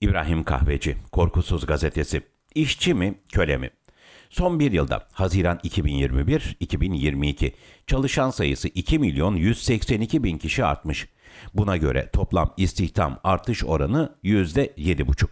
İbrahim Kahveci, Korkusuz Gazetesi. İşçi mi, köle mi? Son bir yılda Haziran 2021-2022 çalışan sayısı 2 milyon 182 bin kişi artmış. Buna göre toplam istihdam artış oranı %7,5.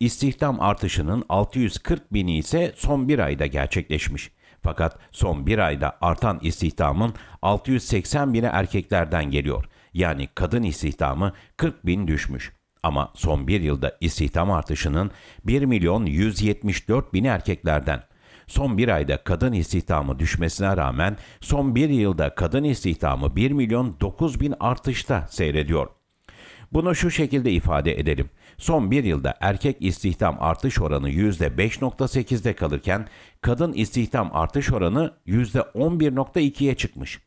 İstihdam artışının 640 bini ise son bir ayda gerçekleşmiş. Fakat son bir ayda artan istihdamın 680 bini erkeklerden geliyor. Yani kadın istihdamı 40 bin düşmüş. Ama son bir yılda istihdam artışının 1 milyon 174 bini erkeklerden. Son bir ayda kadın istihdamı düşmesine rağmen son bir yılda kadın istihdamı 1 milyon 9 bin artışta seyrediyor. Bunu şu şekilde ifade edelim. Son bir yılda erkek istihdam artış oranı %5.8'de kalırken kadın istihdam artış oranı %11.2'ye çıkmış.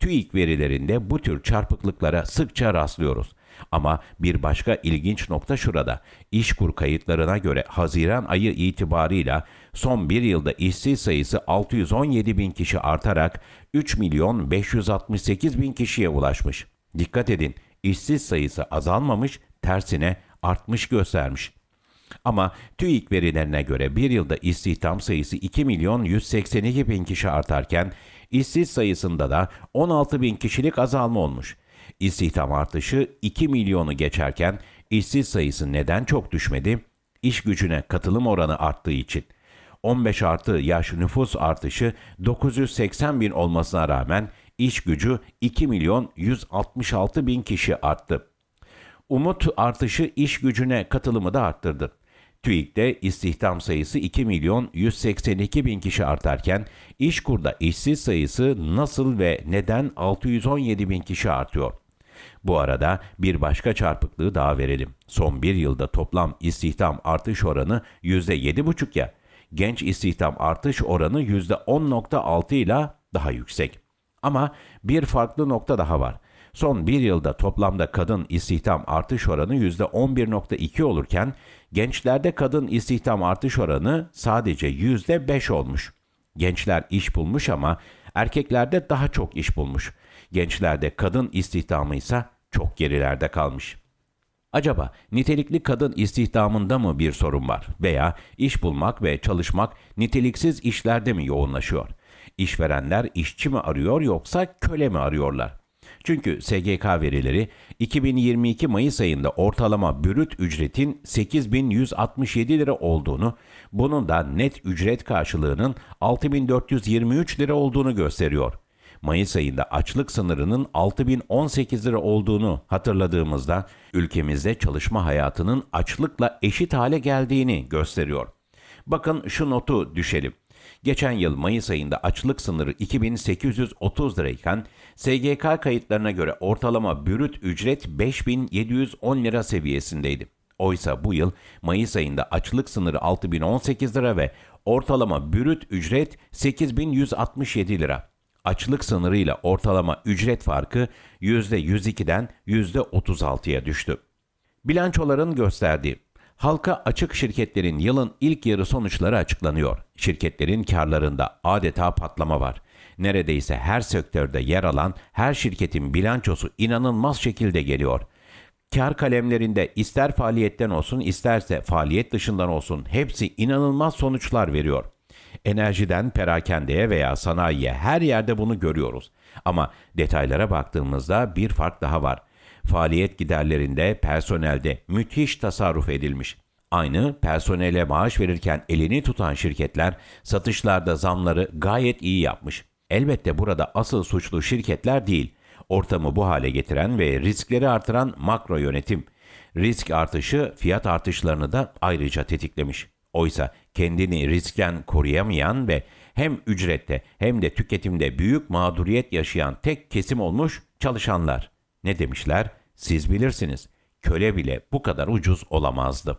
TÜİK verilerinde bu tür çarpıklıklara sıkça rastlıyoruz. Ama bir başka ilginç nokta şurada. İşkur kayıtlarına göre Haziran ayı itibarıyla son bir yılda işsiz sayısı 617 bin kişi artarak 3 milyon 568 bin kişiye ulaşmış. Dikkat edin, işsiz sayısı azalmamış, tersine artmış göstermiş. Ama TÜİK verilerine göre bir yılda istihdam sayısı 2 milyon 182 bin kişi artarken işsiz sayısında da 16 bin kişilik azalma olmuş. İstihdam artışı 2 milyonu geçerken işsiz sayısı neden çok düşmedi? İş gücüne katılım oranı arttığı için. 15 artı yaş nüfus artışı 980 bin olmasına rağmen iş gücü 2 milyon 166 bin kişi arttı. Umut artışı iş gücüne katılımı da arttırdı. TÜİK'te istihdam sayısı 2 milyon 182 bin kişi artarken İşkur'da işsiz sayısı nasıl ve neden 617 bin kişi artıyor? Bu arada bir başka çarpıklığı daha verelim. Son bir yılda toplam istihdam artış oranı %7,5 ya. Genç istihdam artış oranı %10,6 ile daha yüksek. Ama bir farklı nokta daha var. Son bir yılda toplamda kadın istihdam artış oranı %11.2 olurken gençlerde kadın istihdam artış oranı sadece %5 olmuş. Gençler iş bulmuş ama erkeklerde daha çok iş bulmuş. Gençlerde kadın istihdamı ise çok gerilerde kalmış. Acaba nitelikli kadın istihdamında mı bir sorun var veya iş bulmak ve çalışmak niteliksiz işlerde mi yoğunlaşıyor? İşverenler işçi mi arıyor yoksa köle mi arıyorlar? Çünkü SGK verileri 2022 Mayıs ayında ortalama bürüt ücretin 8167 lira olduğunu, bunun da net ücret karşılığının 6423 lira olduğunu gösteriyor. Mayıs ayında açlık sınırının 6018 lira olduğunu hatırladığımızda ülkemizde çalışma hayatının açlıkla eşit hale geldiğini gösteriyor. Bakın şu notu düşelim. Geçen yıl Mayıs ayında açlık sınırı 2830 lirayken SGK kayıtlarına göre ortalama bürüt ücret 5710 lira seviyesindeydi. Oysa bu yıl Mayıs ayında açlık sınırı 6018 lira ve ortalama bürüt ücret 8167 lira. Açlık sınırıyla ortalama ücret farkı %102'den %36'ya düştü. Bilançoların gösterdiği Halka açık şirketlerin yılın ilk yarı sonuçları açıklanıyor. Şirketlerin karlarında adeta patlama var. Neredeyse her sektörde yer alan her şirketin bilançosu inanılmaz şekilde geliyor. Kar kalemlerinde ister faaliyetten olsun isterse faaliyet dışından olsun hepsi inanılmaz sonuçlar veriyor. Enerjiden perakendeye veya sanayiye her yerde bunu görüyoruz. Ama detaylara baktığımızda bir fark daha var. Faaliyet giderlerinde, personelde müthiş tasarruf edilmiş. Aynı personele maaş verirken elini tutan şirketler satışlarda zamları gayet iyi yapmış. Elbette burada asıl suçlu şirketler değil. Ortamı bu hale getiren ve riskleri artıran makro yönetim. Risk artışı fiyat artışlarını da ayrıca tetiklemiş. Oysa kendini riskten koruyamayan ve hem ücrette hem de tüketimde büyük mağduriyet yaşayan tek kesim olmuş çalışanlar. Ne demişler? Siz bilirsiniz. Köle bile bu kadar ucuz olamazdı.